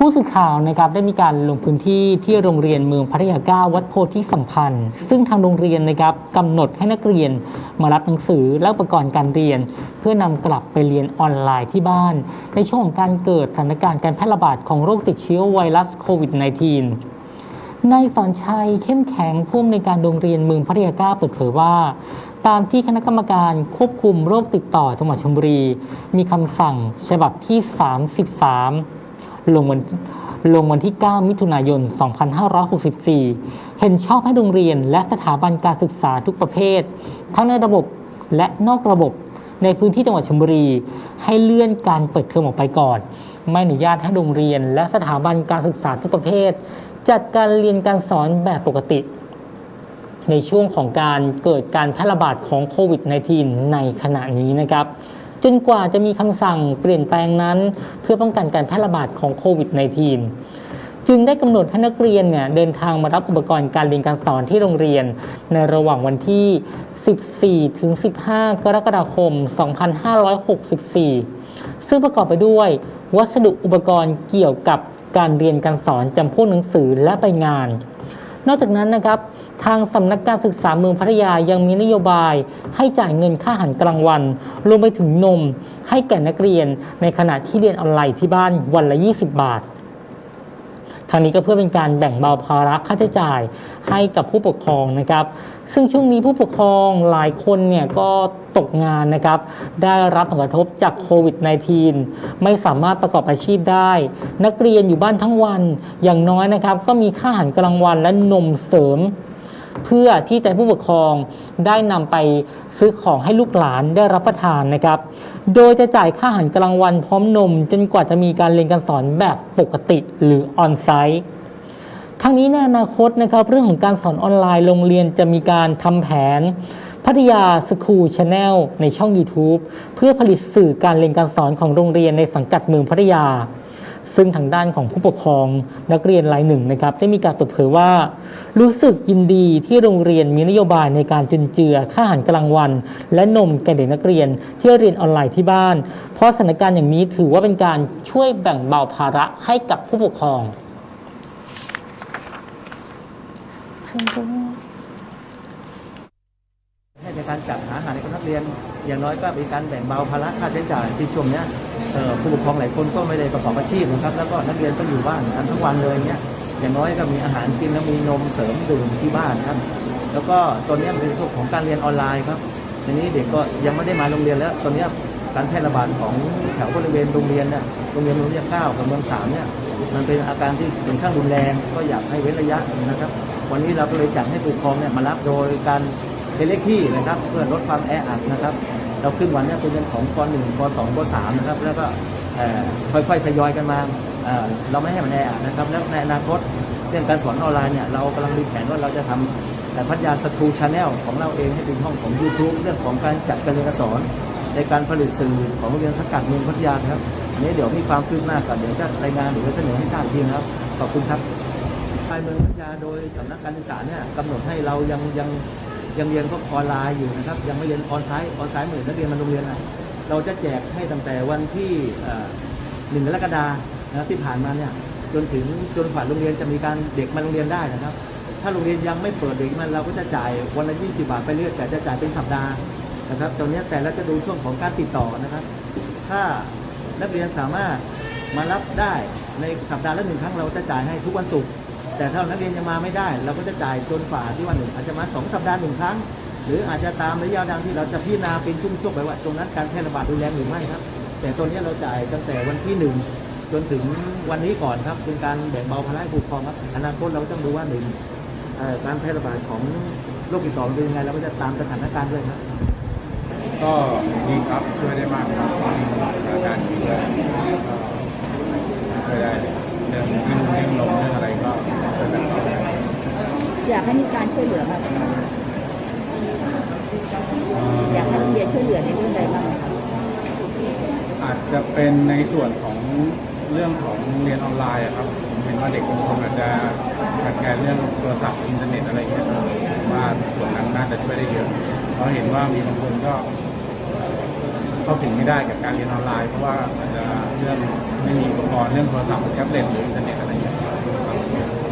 ผู้สื่อข่าวนะครับได้มีการลงพื้นที่ที่โรงเรียนเมืองพัทยาเก้าวัดโพธิสัมพันธ์ ซึ่งทางโรงเรียนนะครับกำหนดให้นักเรียนมารับหนังสือและอุปกรณ์การเรียน เพื่อนำกลับไปเรียนออนไลน์ที่บ้าน ในช่วงของการเกิดสถานการณ์การแพร่ระบาดของโรคติดเชื้อไวรัสโควิด -19 นายสอนชัยเข้มแข็งผู้อำนวยการโรงเรียนเมืองพัทยาก้าเปิดเผยว่า ตามที่คณะกรรมการควบคุมโรคติดต่อจังหวัดชลบุรี มีคำสั่งฉบับที่ 33 ลงวันลงวันที่ 9 มิถุนายน 2564 เห็นชอบให้โรงเรียนและสถาบันการศึกษาทุกประเภท ทั้งในระบบและนอกระบบในพื้นที่จังหวัดชลบุรี ให้เลื่อนการเปิดเทอมออกไปก่อน ไม่อนุญาตให้โรงเรียน และสถาบันการศึกษาทุกประเภท จัดการเรียนการสอนแบบปกติ ในช่วงของการเกิดการแพร่ระบาดของโควิด -19 ในขณะนี้นะครับ จนกว่าจะมีคำสั่งเปลี่ยนแปลงนั้น เพื่อป้องกันการแพร่ระบาดของโควิด -19 จึงได้กำหนดให้นักเรียนเนี่ยเดินทางมารับอุปกรณ์การเรียนการสอนที่โรงเรียน ในระหว่างวันที่ 14 ถึง 15 กรกฎาคม 2564 ซึ่งประกอบไปด้วย วัสดุอุปกรณ์เกี่ยวกับการเรียนการสอนจำพวกหนังสือและใบงาน นอกจากนั้นนะครับทางสำนักการศึกษาเมืองพัทยายังมีนโยบายให้จ่ายเงินค่าอาหารกลางวัน รวมไปถึงนมให้แก่นักเรียนในขณะที่เรียนออนไลน์ที่บ้านวันละ 20 บาท ทางนี้ก็เพื่อเป็นการแบ่งเบาภาระค่าใช้จ่ายให้กับผู้ปกครองนะครับ ซึ่งช่วงนี้ผู้ปกครองหลายคนเนี่ยก็ตกงานนะครับ ได้รับผลกระทบจากโควิด -19 ไม่สามารถประกอบอาชีพได้ นักเรียนอยู่บ้านทั้งวันอย่างน้อยนะครับ ก็มีค่าอาหารกลางวันและนมเสริม เพื่อที่จะผู้ปกครองได้นำไปซื้อของให้ลูกหลานได้รับประทานนะครับ โดยจะจ่ายค่าอาหารกลางวันพร้อมนม จนกว่าจะมีการเรียนการสอนแบบปกติหรือออนไซต์ทั้งนี้ในอนาคตนะครับ เรื่องของการสอนออนไลน์โรงเรียนจะมีการทำแผนพัทยาสคูลชาแนลในช่อง YouTube เพื่อผลิตสื่อการเรียนการสอนของโรงเรียนในสังกัดเมืองพัทยา ซึ่งทางด้านของผู้ปกครองนักเรียนรายหนึ่งนะครับได้มีการเปิดเผยว่า รู้สึกยินดีที่โรงเรียนมีนโยบายในการจุนเจือค่าอาหารกลางวัน และนมแก่เด็กนักเรียนที่เรียนออนไลน์ที่บ้าน เพราะสถานการณ์อย่างนี้ถือว่าเป็นการช่วยแบ่งเบาภาระให้กับผู้ปกครอง ในการจัดหาอาหารให้กับนักเรียน อย่างน้อยก็เป็นการแบ่งเบาภาระค่าใช้จ่ายที่ช่วงเนี้ยผู้ปกครองหลายคนก็ไม่ได้ประกอบอาชีพนะครับ แล้วก็นักเรียนก็อยู่บ้านกันทั้งวันเลยเนี้ยอย่างน้อยก็มีอาหารกินแล้วมีนมเสริมดื่มที่บ้านครับแล้วก็ตอนนี้ยมันเป็นช่วงของการเรียนออนไลน์ครับทีนี้เด็กก็ยังไม่ได้มาโรงเรียนแล้ว ตอนนี้การแพร่ระบาดของแถวบริเวณโรงเรียนเนี่ยโรงเรียนโรงเรียนเก้ากับเมืองสามเนี่ยมันเป็นอาการที่เป็นข้างรุนแรงก็อยากให้เว้นระยะนะครับ วันนี้เราก็เลยจัดให้ผู้ปกครองเนี่ยมารับโดยการ เป็นเลขที่นะครับเพื่อลดความแออัดนะครับ เราขึ้นวันเนี้เป็นเรื่องของป .1 ป .2 ป .3 นะครับแล้วก็ค่อยๆทยอยกันมาเเราไม่ให้มันแออัดนะครับแล้วในอนาคตเรื่องการสอนออนไลน์เนี่ยเรากำลังมีแผนว่าเราจะทำแต่พัฒยาสตูชาแนลของเราเองให้เป็นห้องของ YouTube เรื่องของการจัดการเรียนการสอน ในการผลิตสื่อของโรงเรียนสกัดเมืองพัทยาครับนี้เดี๋ยวมีความคืบหน้าก่อนเดี๋ยวจะรายงานหรือเสนอให้ทราบทีนะครับขอบคุณครับภายเมืองพัทยาโดยสำนักการศึกษาเนี่ยกำหนดให้เรายังยัง ยังเรียนพวกออนไลน์อยู่นะครับ ยังไม่เรียนออนไซต์ออนไซต์เหมือนนักเรียนมาโรงเรียนนะเราจะแจกให้ตั้งแต่วันที่เอ่อหนึ่งกรกฎานะครับที่ผ่านมาเนี่ยจนถึงจนฝ่าโรงเรียนจะมีการเด็กมาโรงเรียนได้นะครับ ถ้าโรงเรียนยังไม่เปิดเด็กมันเราก็จะจ่ายวันละ 20 บาทไปเรื่อยแต่จะจ่ายเป็นสัปดาห์นะครับตอนนี้แต่เราจะดูช่วงของการติดต่อนะครับ ถ้านักเรียนสามารถมารับได้ในสัปดาห์ละหนึ่งครั้งเราจะจ่ายให้ทุกวันศุกร์ แต่ถ้านักเรียนยังมาไม่ได้ เราก็จะจ่ายจนฝ่าที่วันหนึ่งอาจจะมาสองสัปดาห์หนึ่งครั้ง หรืออาจจะตามระยะเวลาที่เราจะพิจารณาเป็นช่วงๆไปว่า ตรงนั้นการแพร่ระบาดรุนแรงหรือไม่ครับ แต่ตอนนี้เราจ่ายตั้งแต่วันที่หนึ่งจนถึงวันนี้ก่อนครับเป็นการแบ่งเบาภาระผู้ปกครองครับอนาคตเราต้องดูว่าหนึ่งการแพร่ระบาดของโรคติดต่อเป็นยังไงเราก็จะตามสถานการณ์ด้วยครับก็ดีครับช่วยได้มากครับสถาการณ์นี้ก็ช่วยได้ เรื่องเรื่องเรื่องลมเรื่องอะไรก็ช่วยกันต่อได้อยากให้มีการช่วยเหลือแบบอยากให้โรงเรียนช่วยเหลือในเรื่องใดบ้างไหมคะอาจจะเป็นในส่วนของเรื่องของเรียนออนไลน์อะครับผมเห็นว่าเด็กบางคนอาจจะขาดแคลนเรื่องโทรศัพท์อินเทอร์เน็ตอะไรเงี้ยผมว่าส่วนนั้นน่าจะช่วยได้เยอะเพราะเห็นว่ามีบางคนก็ เข้าถึงไม่ได้กับการเรียนออนไลน์เพราะว่าอาจจะเรื่องไม่มีอุปกรณ์เรื่องโทรศัพท์แท็บเล็ตหรืออินเทอร์เน็ตอะไรอย่างเงี้ย